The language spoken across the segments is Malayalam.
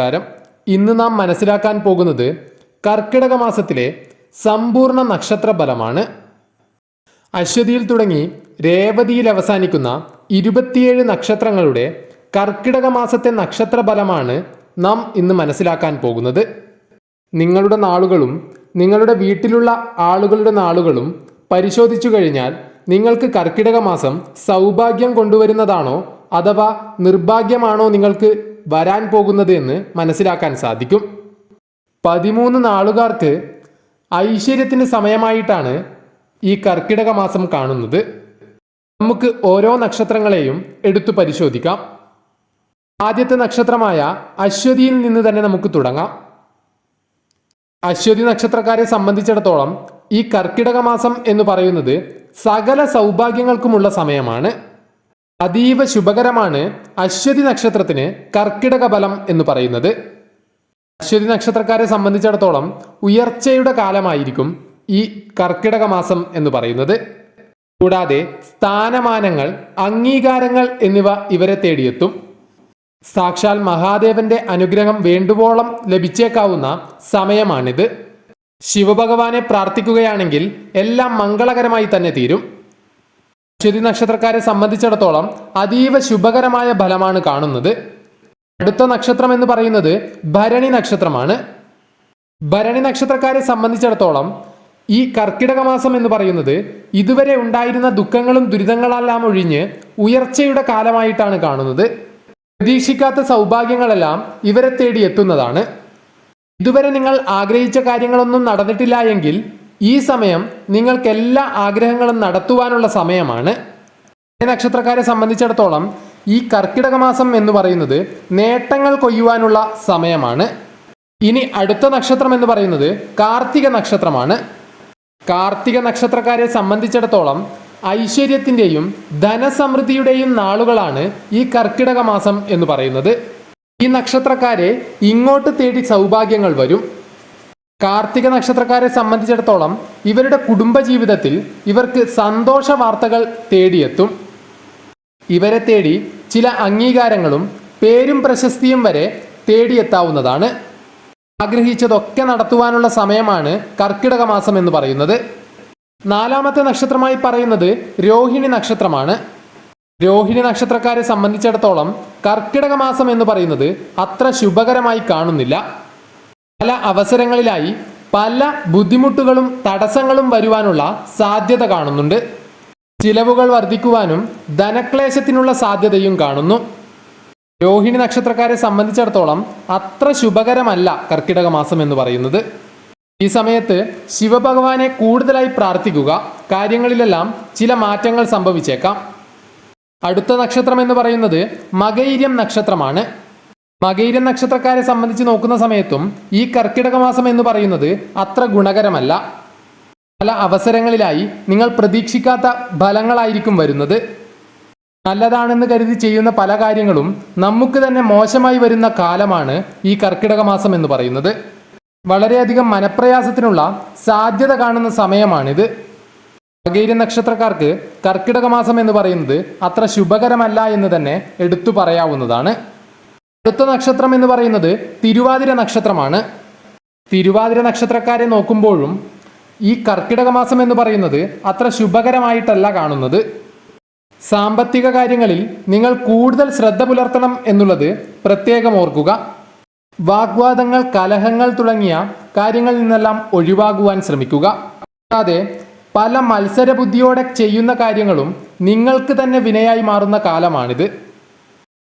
നമസ്കാരം ഇന്ന് നാം മനസ്സിലാക്കാൻ പോകുന്നത് കർക്കിടക മാസത്തിലെ സമ്പൂർണ നക്ഷത്ര ഫലമാണ് അശ്വതിയിൽ തുടങ്ങി രേവതിയിൽ അവസാനിക്കുന്ന ഇരുപത്തിയേഴ് നക്ഷത്രങ്ങളുടെ കർക്കിടക മാസത്തെ നക്ഷത്ര ഫലമാണ് നാം ഇന്ന് മനസ്സിലാക്കാൻ പോകുന്നത്. നിങ്ങളുടെ നാളുകളും നിങ്ങളുടെ വീട്ടിലുള്ള ആളുകളുടെ നാളുകളും പരിശോധിച്ചു കഴിഞ്ഞാൽ നിങ്ങൾക്ക് കർക്കിടക മാസം സൗഭാഗ്യം കൊണ്ടുവരുന്നതാണോ? അഥവാ നിർഭാഗ്യമാണോ നിങ്ങൾക്ക് വരാൻ പോകുന്നത് എന്ന് മനസ്സിലാക്കാൻ സാധിക്കും. പതിമൂന്ന് നാളുകാർക്ക് ഐശ്വര്യത്തിന് സമയമായിട്ടാണ് ഈ കർക്കിടക മാസം കാണുന്നത്. നമുക്ക് ഓരോ നക്ഷത്രങ്ങളെയും എടുത്തു പരിശോധിക്കാം. ആദ്യത്തെ നക്ഷത്രമായ അശ്വതിയിൽ നിന്ന് തന്നെ നമുക്ക് തുടങ്ങാം. അശ്വതി നക്ഷത്രക്കാരെ സംബന്ധിച്ചിടത്തോളം ഈ കർക്കിടക മാസം എന്ന് പറയുന്നത് സകല സൗഭാഗ്യങ്ങൾക്കുമുള്ള സമയമാണ്. അതീവ ശുഭകരമാണ് അശ്വതി നക്ഷത്രത്തിന് കർക്കിടക ബലം എന്ന് പറയുന്നത്. അശ്വതി നക്ഷത്രക്കാരെ സംബന്ധിച്ചിടത്തോളം ഉയർച്ചയുടെ കാലമായിരിക്കും ഈ കർക്കിടക മാസം എന്ന് പറയുന്നത്. കൂടാതെ സ്ഥാനമാനങ്ങൾ അംഗീകാരങ്ങൾ എന്നിവ ഇവരെ തേടിയെത്തും. സാക്ഷാൽ മഹാദേവന്റെ അനുഗ്രഹം വേണ്ടുവോളം ലഭിച്ചേക്കാവുന്ന സമയമാണിത്. ശിവഭഗവാനെ പ്രാർത്ഥിക്കുകയാണെങ്കിൽ എല്ലാം മംഗളകരമായി തന്നെ തീരും. അശ്വതി നക്ഷത്രക്കാരെ സംബന്ധിച്ചിടത്തോളം അതീവ ശുഭകരമായ ഫലമാണ് കാണുന്നത്. അടുത്ത നക്ഷത്രം എന്ന് പറയുന്നത് ഭരണി നക്ഷത്രമാണ്. ഭരണി നക്ഷത്രക്കാരെ സംബന്ധിച്ചിടത്തോളം ഈ കർക്കിടക മാസം എന്ന് പറയുന്നത് ഇതുവരെ ഉണ്ടായിരുന്ന ദുഃഖങ്ങളും ദുരിതങ്ങളെല്ലാം ഒഴിഞ്ഞ് ഉയർച്ചയുടെ കാലമായിട്ടാണ് കാണുന്നത്. പ്രതീക്ഷിക്കാത്ത സൗഭാഗ്യങ്ങളെല്ലാം ഇവരെ തേടി എത്തുന്നതാണ്. ഇതുവരെ നിങ്ങൾ ആഗ്രഹിച്ച കാര്യങ്ങളൊന്നും നടന്നിട്ടില്ല എങ്കിൽ ഈ സമയം നിങ്ങൾക്ക് എല്ലാ ആഗ്രഹങ്ങളും നടത്തുവാനുള്ള സമയമാണ്. നക്ഷത്രക്കാരെ സംബന്ധിച്ചിടത്തോളം ഈ കർക്കിടക മാസം എന്ന് പറയുന്നത് നേട്ടങ്ങൾ കൊയ്യുവാനുള്ള സമയമാണ്. ഇനി അടുത്ത നക്ഷത്രം എന്ന് പറയുന്നത് കാർത്തിക നക്ഷത്രമാണ്. കാർത്തിക നക്ഷത്രക്കാരെ സംബന്ധിച്ചിടത്തോളം ഐശ്വര്യത്തിന്റെയും ധനസമൃദ്ധിയുടെയും നാളുകളാണ് ഈ കർക്കിടക മാസം എന്ന് പറയുന്നത്. ഈ നക്ഷത്രക്കാരെ ഇങ്ങോട്ട് തേടി സൗഭാഗ്യങ്ങൾ വരും. കാർത്തിക നക്ഷത്രക്കാരെ സംബന്ധിച്ചിടത്തോളം ഇവരുടെ കുടുംബജീവിതത്തിൽ ഇവർക്ക് സന്തോഷ വാർത്തകൾ തേടിയെത്തും. ഇവരെ തേടി ചില അംഗീകാരങ്ങളും പേരും പ്രശസ്തിയും വരെ തേടിയെത്താവുന്നതാണ്. ആഗ്രഹിച്ചതൊക്കെ നടത്തുവാനുള്ള സമയമാണ് കർക്കിടക മാസം എന്ന് പറയുന്നത്. നാലാമത്തെ നക്ഷത്രമായി പറയുന്നത് രോഹിണി നക്ഷത്രമാണ്. രോഹിണി നക്ഷത്രക്കാരെ സംബന്ധിച്ചിടത്തോളം കർക്കിടക മാസം എന്ന് പറയുന്നത് അത്ര ശുഭകരമായി കാണുന്നില്ല. പല അവസരങ്ങളിലായി പല ബുദ്ധിമുട്ടുകളും തടസ്സങ്ങളും വരുവാനുള്ള സാധ്യത കാണുന്നുണ്ട്. ചിലവുകൾ വർദ്ധിക്കുവാനും ധനക്ലേശത്തിനുള്ള സാധ്യതയും കാണുന്നു. രോഹിണി നക്ഷത്രക്കാരെ സംബന്ധിച്ചിടത്തോളം അത്ര ശുഭകരമല്ല കർക്കിടക മാസം എന്ന് പറയുന്നത്. ഈ സമയത്ത് ശിവഭഗവാനെ കൂടുതലായി പ്രാർത്ഥിക്കുക കാര്യങ്ങളിലെല്ലാം ചില മാറ്റങ്ങൾ സംഭവിച്ചേക്കാം. അടുത്ത നക്ഷത്രം എന്ന് പറയുന്നത് മകൈര്യം നക്ഷത്രമാണ്. മകൈര്യം നക്ഷത്രക്കാരെ സംബന്ധിച്ച് നോക്കുന്ന സമയത്തും ഈ കർക്കിടക മാസം എന്ന് പറയുന്നത് അത്ര ഗുണകരമല്ല. പല അവസരങ്ങളിലായി നിങ്ങൾ പ്രതീക്ഷിക്കാത്ത ഫലങ്ങളായിരിക്കും വരുന്നത്. നല്ലതാണെന്ന് കരുതി ചെയ്യുന്ന പല കാര്യങ്ങളും നമുക്ക് തന്നെ മോശമായി വരുന്ന കാലമാണ് ഈ കർക്കിടക മാസം എന്ന് പറയുന്നത്. വളരെയധികം മനപ്രയാസത്തിനുള്ള സാധ്യത കാണുന്ന സമയമാണിത്. മകൈര നക്ഷത്രക്കാർക്ക് കർക്കിടക മാസം എന്ന് പറയുന്നത് അത്ര ശുഭകരമല്ല എന്ന് തന്നെ എടുത്തു പറയാവുന്നതാണ്. അടുത്ത നക്ഷത്രം എന്ന് പറയുന്നത് തിരുവാതിര നക്ഷത്രമാണ്. തിരുവാതിര നക്ഷത്രക്കാരെ നോക്കുമ്പോഴും ഈ കർക്കിടക മാസം എന്ന് പറയുന്നത് അത്ര ശുഭകരമായിട്ടല്ല കാണുന്നത്. സാമ്പത്തിക കാര്യങ്ങളിൽ നിങ്ങൾ കൂടുതൽ ശ്രദ്ധ പുലർത്തണം എന്നുള്ളത് പ്രത്യേകം ഓർക്കുക. വാഗ്വാദങ്ങൾ കലഹങ്ങൾ തുടങ്ങിയ കാര്യങ്ങളിൽ നിന്നെല്ലാം ഒഴിവാകുവാൻ ശ്രമിക്കുക. കൂടാതെ പല മത്സരബുദ്ധിയോടെ ചെയ്യുന്ന കാര്യങ്ങളും നിങ്ങൾക്ക് തന്നെ വിനയായി മാറുന്ന കാലമാണിത്.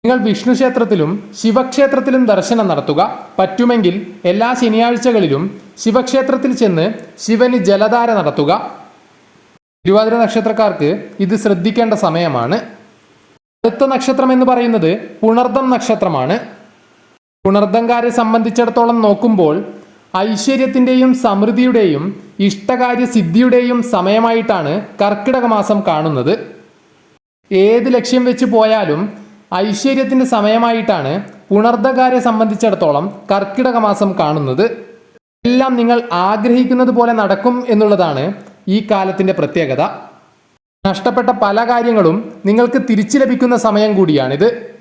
നിങ്ങൾ വിഷ്ണു ക്ഷേത്രത്തിലും ശിവക്ഷേത്രത്തിലും ദർശനം നടത്തുക. പറ്റുമെങ്കിൽ എല്ലാ ശനിയാഴ്ചകളിലും ശിവക്ഷേത്രത്തിൽ ചെന്ന് ശിവന് ജലധാര നടത്തുക. തിരുവാതിര നക്ഷത്രക്കാർക്ക് ഇത് ശ്രദ്ധിക്കേണ്ട സമയമാണ്. അടുത്ത നക്ഷത്രം എന്ന് പറയുന്നത് പുണർദം നക്ഷത്രമാണ്. പുണർദംകാരെ സംബന്ധിച്ചിടത്തോളം നോക്കുമ്പോൾ ഐശ്വര്യത്തിന്റെയും സമൃദ്ധിയുടെയും ഇഷ്ടകാര്യ സിദ്ധിയുടെയും സമയമായിട്ടാണ് കർക്കിടക മാസം കാണുന്നത്. ഏത് ലക്ഷ്യം വെച്ച് പോയാലും ഐശ്വര്യത്തിന്റെ സമയമായിട്ടാണ് പുണർദ്ധകാരെ സംബന്ധിച്ചിടത്തോളം കർക്കിടക മാസം കാണുന്നത്. എല്ലാം നിങ്ങൾ ആഗ്രഹിക്കുന്നത് പോലെ നടക്കും എന്നുള്ളതാണ് ഈ കാലത്തിന്റെ പ്രത്യേകത. നഷ്ടപ്പെട്ട പല കാര്യങ്ങളും നിങ്ങൾക്ക് തിരിച്ചു ലഭിക്കുന്ന സമയം കൂടിയാണിത്.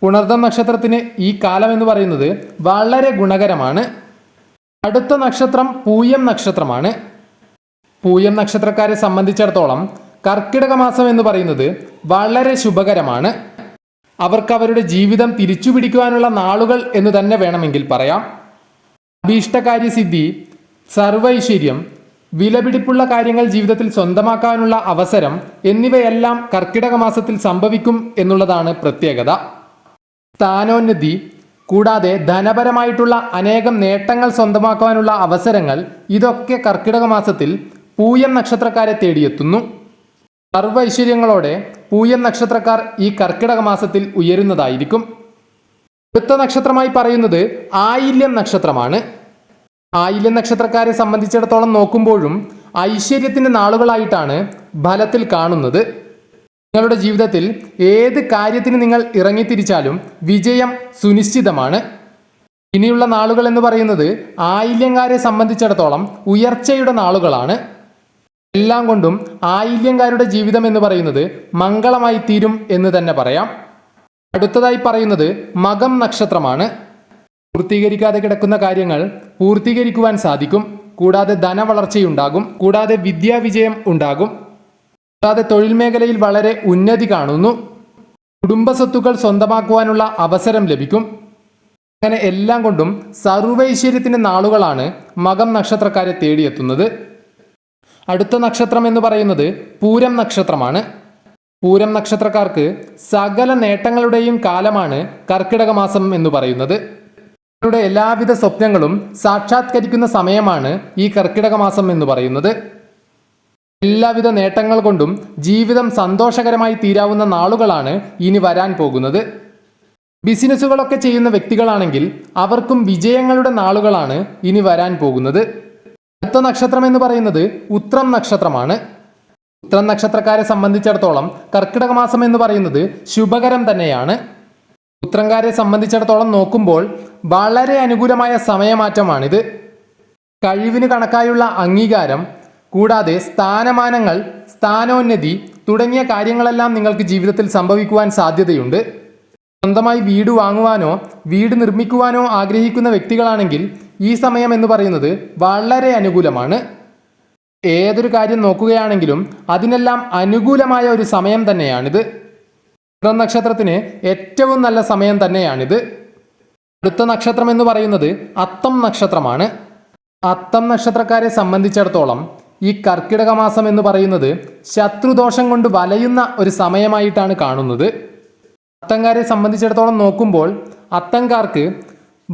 പുണർദം നക്ഷത്രത്തിന് ഈ കാലം എന്ന് പറയുന്നത് വളരെ ഗുണകരമാണ്. അടുത്ത നക്ഷത്രം പൂയം നക്ഷത്രമാണ്. പൂയം നക്ഷത്രക്കാരെ സംബന്ധിച്ചിടത്തോളം കർക്കിടക മാസം എന്ന് പറയുന്നത് വളരെ ശുഭകരമാണ്. അവർക്ക് അവരുടെ ജീവിതം തിരിച്ചു തിരിച്ചുപിടിക്കുവാനുള്ള നാളുകൾ എന്ന് തന്നെ വേണമെങ്കിൽ പറയാം. അഭീഷ്ടകാര്യ സിദ്ധി സർവൈശ്വര്യം വിലപിടിപ്പുള്ള കാര്യങ്ങൾ ജീവിതത്തിൽ സ്വന്തമാക്കാനുള്ള അവസരം എന്നിവയെല്ലാം കർക്കിടക മാസത്തിൽ സംഭവിക്കും എന്നുള്ളതാണ് പ്രത്യേകത. സ്ഥാനോന്നതി കൂടാതെ ധനപരമായിട്ടുള്ള അനേകം നേട്ടങ്ങൾ സ്വന്തമാക്കുവാനുള്ള അവസരങ്ങൾ ഇതൊക്കെ കർക്കിടക മാസത്തിൽ പൂയം നക്ഷത്രക്കാരെ തേടിയെത്തുന്നു. സർവ ഐശ്വര്യങ്ങളോടെ പൂയം നക്ഷത്രക്കാർ ഈ കർക്കിടക മാസത്തിൽ ഉയരുന്നതായിരിക്കും. അടുത്ത നക്ഷത്രമായി പറയുന്നത് ആയില്യം നക്ഷത്രമാണ്. ആയില്യം നക്ഷത്രക്കാരെ സംബന്ധിച്ചിടത്തോളം നോക്കുമ്പോഴും ഐശ്വര്യത്തിന്റെ നാളുകളായിട്ടാണ് ഫലത്തിൽ കാണുന്നത്. നിങ്ങളുടെ ജീവിതത്തിൽ ഏത് കാര്യത്തിന് നിങ്ങൾ ഇറങ്ങിത്തിരിച്ചാലും വിജയം സുനിശ്ചിതമാണ്. ഇനിയുള്ള നാളുകൾ എന്ന് പറയുന്നത് ആയില്യങ്കാരെ സംബന്ധിച്ചിടത്തോളം ഉയർച്ചയുടെ നാളുകളാണ്. എല്ലാം കൊണ്ടും ആയില്യങ്കാരുടെ ജീവിതം എന്ന് പറയുന്നത് മംഗളമായി തീരും എന്ന് തന്നെ പറയാം. അടുത്തതായി പറയുന്നത് മകം നക്ഷത്രമാണ്. പൂർത്തീകരിക്കാതെ കിടക്കുന്ന കാര്യങ്ങൾ പൂർത്തീകരിക്കുവാൻ സാധിക്കും. കൂടാതെ ധനവളർച്ചയുണ്ടാകും. കൂടാതെ വിദ്യാവിജയം ഉണ്ടാകും. കൂടാതെ തൊഴിൽ മേഖലയിൽ വളരെ ഉന്നതി കാണുന്നു. കുടുംബസ്വത്തുക്കൾ സ്വന്തമാക്കുവാനുള്ള അവസരം ലഭിക്കും. അങ്ങനെ എല്ലാം കൊണ്ടും സർവൈശ്വര്യത്തിന്റെ നാളുകളാണ് മകം നക്ഷത്രക്കാരെ തേടിയെത്തുന്നത്. അടുത്ത നക്ഷത്രം എന്ന് പറയുന്നത് പൂരം നക്ഷത്രമാണ്. പൂരം നക്ഷത്രക്കാർക്ക് സകല നേട്ടങ്ങളുടെയും കാലമാണ് കർക്കിടക മാസം എന്ന് പറയുന്നത്. അവരുടെ എല്ലാവിധ സ്വപ്നങ്ങളും സാക്ഷാത്കരിക്കുന്ന സമയമാണ് ഈ കർക്കിടക മാസം എന്ന് പറയുന്നത്. എല്ലാവിധ നേട്ടങ്ങൾ കൊണ്ടും ജീവിതം സന്തോഷകരമായി തീരാവുന്ന നാളുകളാണ് ഇനി വരാൻ പോകുന്നത്. ബിസിനസ്സുകളൊക്കെ ചെയ്യുന്ന വ്യക്തികളാണെങ്കിൽ അവർക്കും വിജയങ്ങളുടെ നാളുകളാണ് ഇനി വരാൻ പോകുന്നത്. അടുത്ത നക്ഷത്രം എന്ന് പറയുന്നത് ഉത്രം നക്ഷത്രമാണ്. ഉത്രം നക്ഷത്രക്കാരെ സംബന്ധിച്ചിടത്തോളം കർക്കിടക മാസം എന്ന് പറയുന്നത് ശുഭകരം തന്നെയാണ്. ഉത്രംകാരെ സംബന്ധിച്ചിടത്തോളം നോക്കുമ്പോൾ വളരെ അനുകൂലമായ സമയമാറ്റമാണിത്. കഴിവിന് കണക്കായുള്ള അംഗീകാരം കൂടാതെ സ്ഥാനമാനങ്ങൾ സ്ഥാനോന്നതി തുടങ്ങിയ കാര്യങ്ങളെല്ലാം നിങ്ങൾക്ക് ജീവിതത്തിൽ സംഭവിക്കുവാൻ സാധ്യതയുണ്ട്. സ്വന്തമായി വീട് വാങ്ങുവാനോ വീട് നിർമ്മിക്കുവാനോ ആഗ്രഹിക്കുന്ന വ്യക്തികളാണെങ്കിൽ ഈ സമയം എന്ന് പറയുന്നത് വളരെ അനുകൂലമാണ്. ഏതൊരു കാര്യം നോക്കുകയാണെങ്കിലും അതിനെല്ലാം അനുകൂലമായ ഒരു സമയം തന്നെയാണിത്. ഉത്രം നക്ഷത്രത്തിന് ഏറ്റവും നല്ല സമയം തന്നെയാണിത്. അടുത്ത നക്ഷത്രം എന്ന് പറയുന്നത് അത്തം നക്ഷത്രമാണ്. അത്തം നക്ഷത്രക്കാരെ സംബന്ധിച്ചിടത്തോളം ഈ കർക്കിടക മാസം എന്ന് പറയുന്നത് ശത്രുദോഷം കൊണ്ട് വലയുന്ന ഒരു സമയമായിട്ടാണ് കാണുന്നത്. അത്തങ്കാരെ സംബന്ധിച്ചിടത്തോളം നോക്കുമ്പോൾ അത്തങ്കാർക്ക്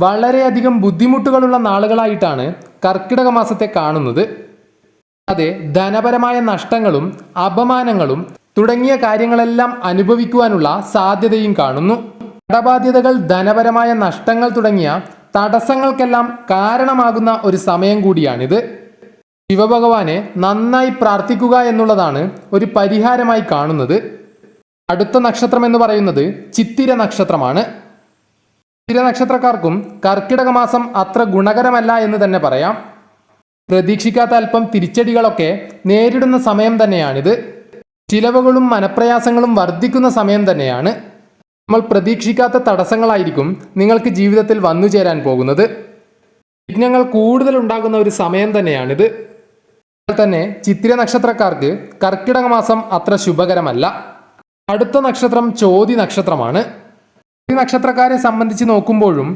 വളരെയധികം ബുദ്ധിമുട്ടുകളുള്ള നാളുകളായിട്ടാണ് കർക്കിടക മാസത്തെ കാണുന്നത്. അതെ ധനപരമായ നഷ്ടങ്ങളും അപമാനങ്ങളും തുടങ്ങിയ കാര്യങ്ങളെല്ലാം അനുഭവിക്കുവാനുള്ള സാധ്യതയും കാണുന്നു. കടബാധ്യതകൾ ധനപരമായ നഷ്ടങ്ങൾ തുടങ്ങിയ തടസ്സങ്ങൾക്കെല്ലാം കാരണമാകുന്ന ഒരു സമയം കൂടിയാണിത്. ശിവഭഗവാനെ നന്നായി പ്രാർത്ഥിക്കുക എന്നുള്ളതാണ് ഒരു പരിഹാരമായി കാണുന്നത്. അടുത്ത നക്ഷത്രം എന്ന് പറയുന്നത് ചിത്തിര നക്ഷത്രമാണ്. ചിത്തിര നക്ഷത്രക്കാർക്കും കർക്കിടക മാസം അത്ര ഗുണകരമല്ല എന്ന് തന്നെ പറയാം. പ്രതീക്ഷിക്കാത്ത അല്പം തിരിച്ചടികളൊക്കെ നേരിടുന്ന സമയം തന്നെയാണിത്. ചിലവുകളും മനപ്രയാസങ്ങളും വർദ്ധിക്കുന്ന സമയം തന്നെയാണ്. നമ്മൾ പ്രതീക്ഷിക്കാത്ത തടസ്സങ്ങളായിരിക്കും നിങ്ങൾക്ക് ജീവിതത്തിൽ വന്നു ചേരാൻ പോകുന്നത്. വിഘ്നങ്ങൾ കൂടുതൽ ഉണ്ടാകുന്ന ഒരു സമയം തന്നെയാണിത്. തന്നെ ചിത്തിര നക്ഷത്രക്കാർക്ക് കർക്കിടക മാസം അത്ര ശുഭകരമല്ല. അടുത്ത നക്ഷത്രം ചോതി നക്ഷത്രമാണ്. ഈ നക്ഷത്രക്കാരെ സംബന്ധിച്ച് നോക്കുമ്പോഴും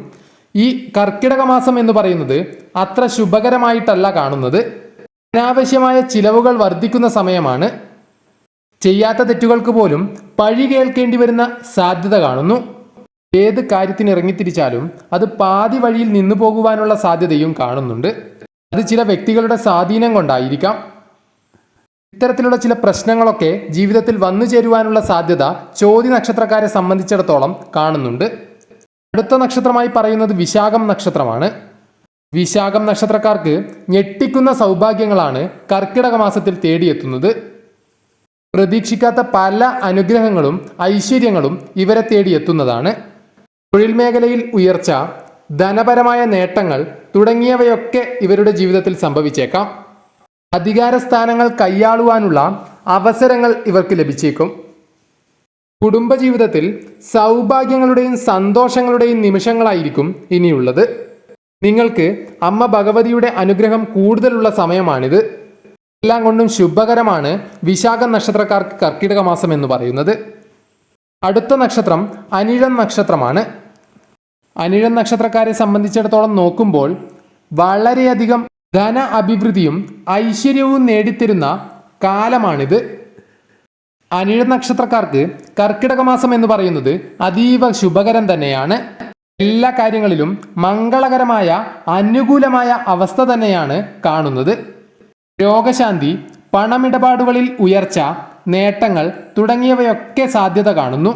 ഈ കർക്കിടക മാസം എന്ന് പറയുന്നത് അത്ര ശുഭകരമായിട്ടല്ല കാണുന്നത്. അനാവശ്യമായ ചിലവുകൾ വർദ്ധിക്കുന്ന സമയമാണ്. ചെയ്യാത്ത തെറ്റുകൾക്ക് പോലും പഴി കേൾക്കേണ്ടി വരുന്ന സാധ്യത കാണുന്നു. ഏത് കാര്യത്തിന് ഇറങ്ങിത്തിരിച്ചാലും അത് പാതി വഴിയിൽ നിന്നു പോകുവാനുള്ള സാധ്യതയും കാണുന്നുണ്ട്. അത് ചില വ്യക്തികളുടെ സ്വാധീനം കൊണ്ടായിരിക്കാം. ഇത്തരത്തിലുള്ള ചില പ്രശ്നങ്ങളൊക്കെ ജീവിതത്തിൽ വന്നു ചേരുവാനുള്ള സാധ്യത ചോതി നക്ഷത്രക്കാരെ സംബന്ധിച്ചിടത്തോളം കാണുന്നുണ്ട്. അടുത്ത നക്ഷത്രമായി പറയുന്നത് വിശാഖം നക്ഷത്രമാണ്. വിശാഖം നക്ഷത്രക്കാർക്ക് ഞെട്ടിക്കുന്ന സൗഭാഗ്യങ്ങളാണ് കർക്കിടക മാസത്തിൽ തേടിയെത്തുന്നത്. പ്രതീക്ഷിക്കാത്ത പല അനുഗ്രഹങ്ങളും ഐശ്വര്യങ്ങളും ഇവരെ തേടിയെത്തുന്നതാണ്. തൊഴിൽ മേഖലയിൽ ഉയർച്ച ധനപരമായ നേട്ടങ്ങൾ തുടങ്ങിയവയൊക്കെ ഇവരുടെ ജീവിതത്തിൽ സംഭവിച്ചേക്കാം. അധികാര സ്ഥാനങ്ങൾ കൈയാളുവാനുള്ള അവസരങ്ങൾ ഇവർക്ക് ലഭിച്ചേക്കും. കുടുംബജീവിതത്തിൽ സൗഭാഗ്യങ്ങളുടെയും സന്തോഷങ്ങളുടെയും നിമിഷങ്ങളായിരിക്കും ഇനിയുള്ളത്. നിങ്ങൾക്ക് അമ്മ ഭഗവതിയുടെ അനുഗ്രഹം കൂടുതലുള്ള സമയമാണിത്. എല്ലാം കൊണ്ടും ശുഭകരമാണ് വിശാഖ നക്ഷത്രക്കാർക്ക് കർക്കിടക മാസം എന്ന് പറയുന്നത്. അടുത്ത നക്ഷത്രം അനിഴം നക്ഷത്രമാണ്. അനിഴം നക്ഷത്രക്കാരെ സംബന്ധിച്ചിടത്തോളം നോക്കുമ്പോൾ വളരെയധികം ധന അഭിവൃദ്ധിയും ഐശ്വര്യവും നേടിത്തരുന്ന കാലമാണിത്. അനിഴ നക്ഷത്രക്കാർക്ക് കർക്കിടക മാസം എന്ന് പറയുന്നത് അതീവ ശുഭകരം തന്നെയാണ്. എല്ലാ കാര്യങ്ങളിലും മംഗളകരമായ അനുകൂലമായ അവസ്ഥ തന്നെയാണ് കാണുന്നത്. രോഗശാന്തി പണമിടപാടുകളിൽ ഉയർച്ച നേട്ടങ്ങൾ തുടങ്ങിയവയൊക്കെ സാധ്യത കാണുന്നു.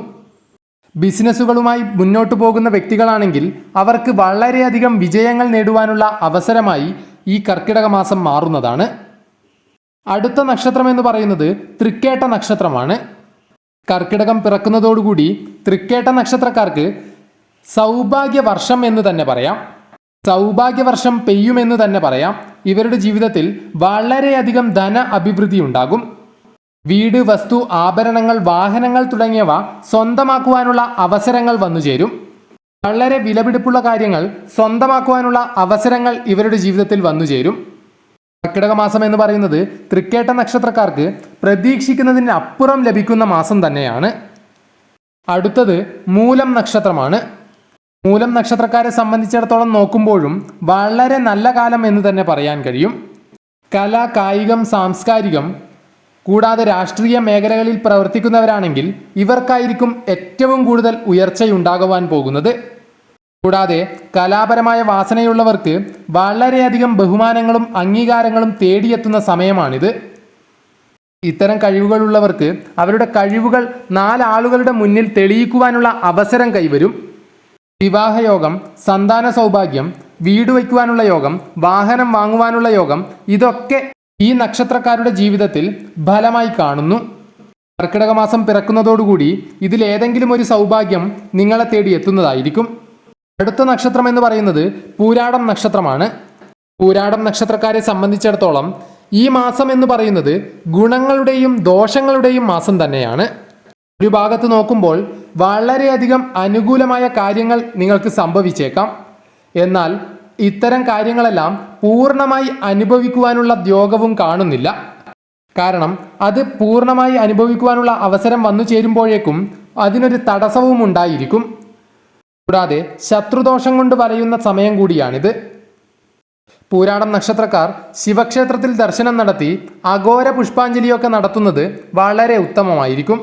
ബിസിനസ്സുകളുമായി മുന്നോട്ടു പോകുന്ന വ്യക്തികളാണെങ്കിൽ അവർക്ക് വളരെയധികം വിജയങ്ങൾ നേടുവാനുള്ള അവസരമായി ഈ കർക്കിടക മാസം മാറുന്നതാണ്. അടുത്ത നക്ഷത്രം എന്ന് പറയുന്നത് തൃക്കേട്ട നക്ഷത്രമാണ്. കർക്കിടകം പിറക്കുന്നതോടുകൂടി തൃക്കേട്ട നക്ഷത്രക്കാർക്ക് സൗഭാഗ്യ വർഷം എന്ന് തന്നെ പറയാം. സൗഭാഗ്യവർഷം പെയ്യുമെന്ന് തന്നെ പറയാം. ഇവരുടെ ജീവിതത്തിൽ വളരെയധികം ധന അഭിവൃദ്ധി ഉണ്ടാകും. വീട് വസ്തു ആഭരണങ്ങൾ വാഹനങ്ങൾ തുടങ്ങിയവ സ്വന്തമാക്കുവാനുള്ള അവസരങ്ങൾ വന്നു ചേരും വളരെ വിലപിടിപ്പുള്ള കാര്യങ്ങൾ സ്വന്തമാക്കുവാനുള്ള അവസരങ്ങൾ ഇവരുടെ ജീവിതത്തിൽ വന്നു ചേരും. കർക്കിടക മാസം എന്ന് പറയുന്നത് തൃക്കേട്ട നക്ഷത്രക്കാർക്ക് പ്രതീക്ഷിക്കുന്നതിനപ്പുറം ലഭിക്കുന്ന മാസം തന്നെയാണ്. അടുത്തത് മൂലം നക്ഷത്രമാണ്. മൂലം നക്ഷത്രക്കാരെ സംബന്ധിച്ചിടത്തോളം നോക്കുമ്പോഴും വളരെ നല്ല കാലം എന്ന് തന്നെ പറയാൻ കഴിയും. കല കായികം സാംസ്കാരികം കൂടാതെ രാഷ്ട്രീയ മേഖലകളിൽ പ്രവർത്തിക്കുന്നവരാണെങ്കിൽ ഇവർക്കായിരിക്കും ഏറ്റവും കൂടുതൽ ഉയർച്ചയുണ്ടാകുവാൻ പോകുന്നത്. കൂടാതെ കലാപരമായ വാസനയുള്ളവർക്ക് വളരെയധികം ബഹുമാനങ്ങളും അംഗീകാരങ്ങളും തേടിയെത്തുന്ന സമയമാണിത്. ഇത്തരം കഴിവുകളുള്ളവർക്ക് അവരുടെ കഴിവുകൾ നാലാളുകളുടെ മുന്നിൽ തെളിയിക്കുവാനുള്ള അവസരം കൈവരും. വിവാഹയോഗം സന്താന സൗഭാഗ്യം വീട് വയ്ക്കുവാനുള്ള യോഗം വാഹനം വാങ്ങുവാനുള്ള യോഗം ഇതൊക്കെ ഈ നക്ഷത്രക്കാരുടെ ജീവിതത്തിൽ ഫലമായി കാണുന്നു. കർക്കിടക മാസം പിറക്കുന്നതോടുകൂടി ഇതിലേതെങ്കിലും ഒരു സൗഭാഗ്യം നിങ്ങളെ തേടി എത്തുന്നതായിരിക്കും അടുത്ത നക്ഷത്രം എന്ന് പറയുന്നത് പൂരാടം നക്ഷത്രമാണ്. പൂരാടം നക്ഷത്രക്കാരെ സംബന്ധിച്ചിടത്തോളം ഈ മാസം എന്ന് പറയുന്നത് ഗുണങ്ങളുടെയും ദോഷങ്ങളുടെയും മാസം തന്നെയാണ്. ഒരു ഭാഗത്ത് നോക്കുമ്പോൾ വളരെയധികം അനുകൂലമായ കാര്യങ്ങൾ നിങ്ങൾക്ക് സംഭവിച്ചേക്കാം. എന്നാൽ ഇത്തരം കാര്യങ്ങളെല്ലാം പൂർണമായി അനുഭവിക്കുവാനുള്ള യോഗവും കാണുന്നില്ല. കാരണം അത് പൂർണമായി അനുഭവിക്കുവാനുള്ള അവസരം വന്നു ചേരുമ്പോഴേക്കും അതിനൊരു തടസ്സവും ഉണ്ടായിരിക്കും. കൂടാതെ ശത്രുദോഷം കൊണ്ട് വലയുന്ന സമയം കൂടിയാണിത്. പൂരാടം നക്ഷത്രക്കാർ ശിവക്ഷേത്രത്തിൽ ദർശനം നടത്തി അഘോര പുഷ്പാഞ്ജലിയൊക്കെ നടത്തുന്നത് വളരെ ഉത്തമമായിരിക്കും.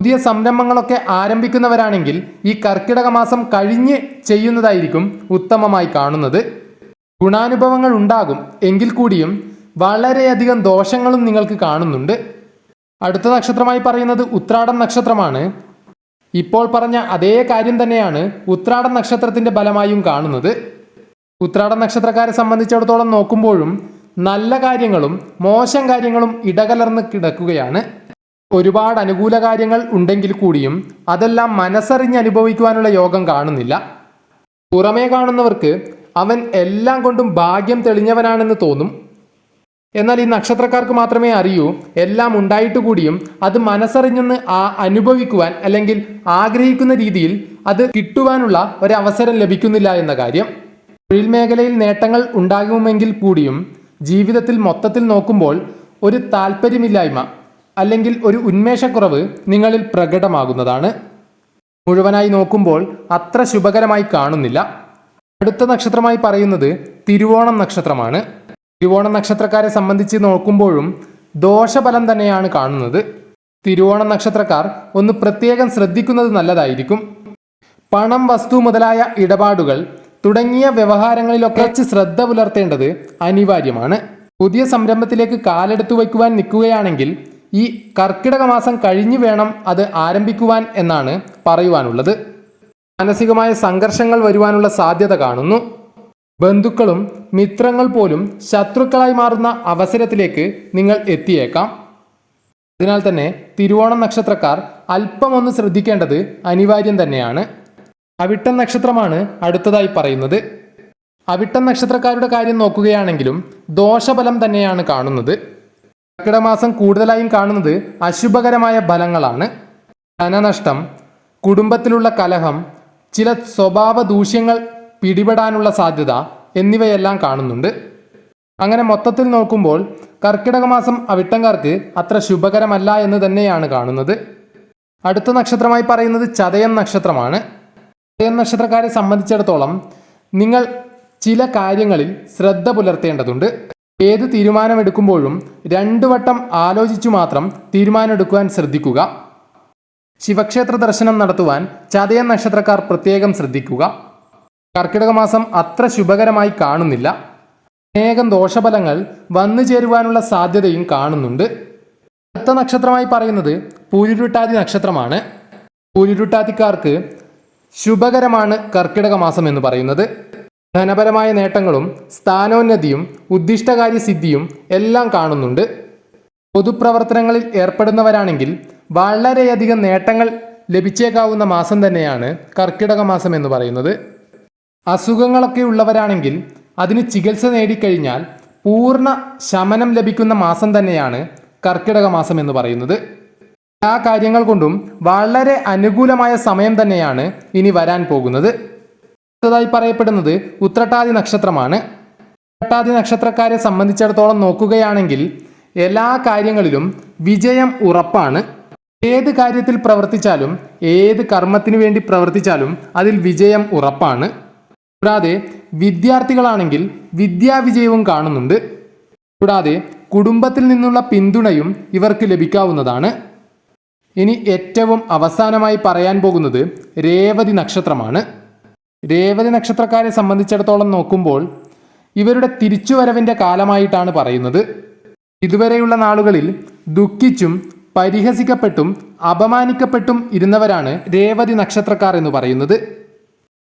പുതിയ സംരംഭങ്ങളൊക്കെ ആരംഭിക്കുന്നവരാണെങ്കിൽ ഈ കർക്കിടക മാസം കഴിഞ്ഞ് ചെയ്യുന്നതായിരിക്കും ഉത്തമമായി കാണുന്നത്. ഗുണാനുഭവങ്ങൾ ഉണ്ടാകും എങ്കിൽ കൂടിയും വളരെയധികം ദോഷങ്ങളും നിങ്ങൾക്ക് കാണുന്നുണ്ട്. അടുത്ത നക്ഷത്രമായി പറയുന്നത് ഉത്രാടം നക്ഷത്രമാണ്. ഇപ്പോൾ പറഞ്ഞ അതേ കാര്യം തന്നെയാണ് ഉത്രാട നക്ഷത്രത്തിന്റെ ഫലമായും കാണുന്നത്. ഉത്രാട നക്ഷത്രക്കാരെ സംബന്ധിച്ചിടത്തോളം നോക്കുമ്പോഴും നല്ല കാര്യങ്ങളും മോശം കാര്യങ്ങളും ഇടകലർന്ന് കിടക്കുകയാണ്. ഒരുപാട് അനുകൂല കാര്യങ്ങൾ ഉണ്ടെങ്കിൽ കൂടിയും അതെല്ലാം മനസ്സറിഞ്ഞ് അനുഭവിക്കുവാനുള്ള യോഗം കാണുന്നില്ല. പുറമേ കാണുന്നവർക്ക് അവൻ എല്ലാം കൊണ്ടും ഭാഗ്യം തെളിഞ്ഞവനാണെന്ന് തോന്നും. എന്നാൽ ഈ നക്ഷത്രക്കാർക്ക് മാത്രമേ അറിയൂ. എല്ലാം ഉണ്ടായിട്ട് കൂടിയും അത് മനസ്സറിഞ്ഞൊന്ന് ആ അനുഭവിക്കുവാൻ അല്ലെങ്കിൽ ആഗ്രഹിക്കുന്ന രീതിയിൽ അത് കിട്ടുവാനുള്ള ഒരവസരം ലഭിക്കുന്നില്ല എന്ന കാര്യം. തൊഴിൽ മേഖലയിൽ നേട്ടങ്ങൾ ഉണ്ടാകുമെങ്കിൽ കൂടിയും ജീവിതത്തിൽ മൊത്തത്തിൽ നോക്കുമ്പോൾ ഒരു താല്പര്യമില്ലായ്മ അല്ലെങ്കിൽ ഒരു ഉന്മേഷക്കുറവ് നിങ്ങളിൽ പ്രകടമാകുന്നതാണ്. മുഴുവനായി നോക്കുമ്പോൾ അത്ര ശുഭകരമായി കാണുന്നില്ല. അടുത്ത നക്ഷത്രമായി പറയുന്നത് തിരുവോണം നക്ഷത്രമാണ്. തിരുവോണം നക്ഷത്രക്കാരെ സംബന്ധിച്ച് നോക്കുമ്പോഴും ദോഷഫലം തന്നെയാണ് കാണുന്നത്. തിരുവോണ നക്ഷത്രക്കാർ ഒന്ന് പ്രത്യേകം ശ്രദ്ധിക്കുന്നത് നല്ലതായിരിക്കും. പണം വസ്തു മുതലായ ഇടപാടുകൾ തുടങ്ങിയ വ്യവഹാരങ്ങളിലൊക്കെ കുറച്ച് ശ്രദ്ധ പുലർത്തേണ്ടത് അനിവാര്യമാണ്. പുതിയ സംരംഭത്തിലേക്ക് കാലെടുത്തു വയ്ക്കുവാൻ നിൽക്കുകയാണെങ്കിൽ ഈ കർക്കിടക മാസം കഴിഞ്ഞു വേണം അത് ആരംഭിക്കുവാൻ എന്നാണ് പറയുവാനുള്ളത്. മാനസികമായ സംഘർഷങ്ങൾ വരുവാനുള്ള സാധ്യത കാണുന്നു. ബന്ധുക്കളും മിത്രങ്ങൾ പോലും ശത്രുക്കളായി മാറുന്ന അവസരത്തിലേക്ക് നിങ്ങൾ എത്തിയേക്കാം. അതിനാൽ തന്നെ തിരുവോണം നക്ഷത്രക്കാർ അല്പം ഒന്ന് ശ്രദ്ധിക്കേണ്ടത് അനിവാര്യം തന്നെയാണ്. അവിട്ടം നക്ഷത്രമാണ് അടുത്തതായി പറയുന്നത്. അവിട്ടം നക്ഷത്രക്കാരുടെ കാര്യം നോക്കുകയാണെങ്കിലും ദോഷഫലം തന്നെയാണ് കാണുന്നത്. കർക്കിടമാസം കൂടുതലായും കാണുന്നത് അശുഭകരമായ ഫലങ്ങളാണ്. ധനനഷ്ടം കുടുംബത്തിലുള്ള കലഹം ചില സ്വഭാവ ദൂഷ്യങ്ങൾ പിടിപെടാനുള്ള സാധ്യത എന്നിവയെല്ലാം കാണുന്നുണ്ട്. അങ്ങനെ മൊത്തത്തിൽ നോക്കുമ്പോൾ കർക്കിടക മാസം അവിട്ടംകാർക്ക് അത്ര ശുഭകരമല്ല എന്ന് തന്നെയാണ് കാണുന്നത്. അടുത്ത നക്ഷത്രമായി പറയുന്നത് ചതയം നക്ഷത്രമാണ്. ചതയം നക്ഷത്രക്കാരെ സംബന്ധിച്ചിടത്തോളം നിങ്ങൾ ചില കാര്യങ്ങളിൽ ശ്രദ്ധ പുലർത്തേണ്ടതുണ്ട്. ഏത് തീരുമാനമെടുക്കുമ്പോഴും രണ്ടു വട്ടം ആലോചിച്ചു മാത്രം തീരുമാനമെടുക്കുവാൻ ശ്രദ്ധിക്കുക. ശിവക്ഷേത്ര ദർശനം നടത്തുവാൻ ചതയം നക്ഷത്രക്കാർ പ്രത്യേകം ശ്രദ്ധിക്കുക. കർക്കിടക മാസം അത്ര ശുഭകരമായി കാണുന്നില്ല. അനേകം ദോഷഫലങ്ങൾ വന്നു ചേരുവാനുള്ള സാധ്യതയും കാണുന്നുണ്ട്. അടുത്ത നക്ഷത്രമായി പറയുന്നത് പൂരുരുട്ടാതി നക്ഷത്രമാണ്. പൂരുരുട്ടാതിക്കാർക്ക് ശുഭകരമാണ് കർക്കിടക മാസം എന്ന് പറയുന്നത്. ധനപരമായ നേട്ടങ്ങളും സ്ഥാനോന്നതിയും ഉദ്ദിഷ്ടകാര്യ സിദ്ധിയും എല്ലാം കാണുന്നുണ്ട്. പൊതുപ്രവർത്തനങ്ങളിൽ ഏർപ്പെടുന്നവരാണെങ്കിൽ വളരെയധികം നേട്ടങ്ങൾ ലഭിച്ചേക്കാവുന്ന മാസം തന്നെയാണ് കർക്കിടക മാസം എന്ന് പറയുന്നത്. അസുഖങ്ങളൊക്കെ ഉള്ളവരാണെങ്കിൽ അതിന് ചികിത്സ നേടിക്കഴിഞ്ഞാൽ പൂർണ ശമനം ലഭിക്കുന്ന മാസം തന്നെയാണ് കർക്കിടക മാസം എന്ന് പറയുന്നത്. എല്ലാ കാര്യങ്ങൾ കൊണ്ടും വളരെ അനുകൂലമായ സമയം തന്നെയാണ് ഇനി വരാൻ പോകുന്നത്. അടുത്തതായി പറയപ്പെടുന്നത് ഉത്രട്ടാതി നക്ഷത്രമാണ്. ഉത്രട്ടാതി നക്ഷത്രക്കാരെ സംബന്ധിച്ചിടത്തോളം നോക്കുകയാണെങ്കിൽ എല്ലാ കാര്യങ്ങളിലും വിജയം ഉറപ്പാണ്. ഏത് കാര്യത്തിൽ പ്രവർത്തിച്ചാലും ഏത് കർമ്മത്തിനു വേണ്ടി പ്രവർത്തിച്ചാലും അതിൽ വിജയം ഉറപ്പാണ്. കൂടാതെ വിദ്യാർത്ഥികളാണെങ്കിൽ വിദ്യാവിജയവും കാണുന്നുണ്ട്. കൂടാതെ കുടുംബത്തിൽ നിന്നുള്ള പിന്തുണയും ഇവർക്ക് ലഭിക്കാവുന്നതാണ്. ഇനി ഏറ്റവും അവസാനമായി പറയാൻ പോകുന്നത് രേവതി നക്ഷത്രമാണ്. രേവതി നക്ഷത്രക്കാരെ സംബന്ധിച്ചിടത്തോളം നോക്കുമ്പോൾ ഇവരുടെ തിരിച്ചുവരവിന്റെ കാലമായിട്ടാണ് പറയുന്നത്. ഇതുവരെയുള്ള നാളുകളിൽ ദുഃഖിച്ചും പരിഹസിക്കപ്പെട്ടും അപമാനിക്കപ്പെട്ടും ഇരുന്നവരാണ് രേവതി നക്ഷത്രക്കാർ എന്ന് പറയുന്നത്.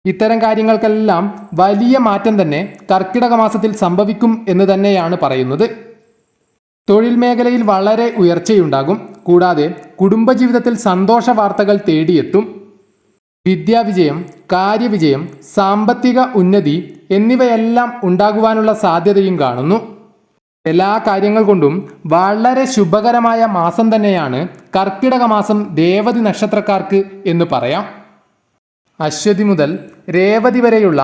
ഇത്തരം കാര്യങ്ങൾക്കെല്ലാം വലിയ മാറ്റം തന്നെ കർക്കിടക മാസത്തിൽ സംഭവിക്കും എന്ന് തന്നെയാണ് പറയുന്നത്. തൊഴിൽ മേഖലയിൽ വളരെ ഉയർച്ചയുണ്ടാകും. കൂടാതെ കുടുംബജീവിതത്തിൽ സന്തോഷ വാർത്തകൾ തേടിയെത്തും. വിദ്യാവിജയം കാര്യവിജയം സാമ്പത്തിക ഉന്നതി എന്നിവയെല്ലാം ഉണ്ടാകുവാനുള്ള സാധ്യതയും കാണുന്നു. എല്ലാ കാര്യങ്ങൾ കൊണ്ടും വളരെ ശുഭകരമായ മാസം തന്നെയാണ് കർക്കിടക മാസം ദേവതി നക്ഷത്രക്കാർക്ക് എന്ന് പറയാം. അശ്വതി മുതൽ രേവതി വരെയുള്ള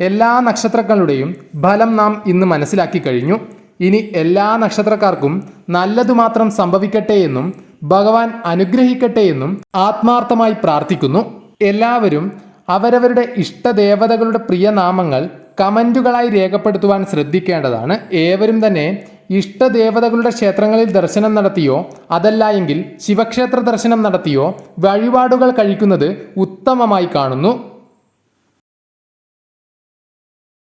എല്ലാ നക്ഷത്രങ്ങളുടെയും ഫലം നാം ഇന്ന് മനസ്സിലാക്കി കഴിഞ്ഞു. ഇനി എല്ലാ നക്ഷത്രക്കാർക്കും നല്ലതു മാത്രം സംഭവിക്കട്ടെ എന്നും ഭഗവാൻ അനുഗ്രഹിക്കട്ടെ എന്നും ആത്മാർത്ഥമായി പ്രാർത്ഥിക്കുന്നു. എല്ലാവരും അവരവരുടെ ഇഷ്ടദേവതകളുടെ പ്രിയനാമങ്ങൾ കമന്റുകളായി രേഖപ്പെടുത്തുവാൻ ശ്രദ്ധിക്കേണ്ടതാണ്. ഏവരും തന്നെ ഇഷ്ടദേവതകളുടെ ക്ഷേത്രങ്ങളിൽ ദർശനം നടത്തിയോ? അതല്ല എങ്കിൽ ശിവക്ഷേത്ര ദർശനം നടത്തിയോ? വഴിപാടുകൾ കഴിക്കുന്നത് ഉത്തമമായി കാണുന്നു.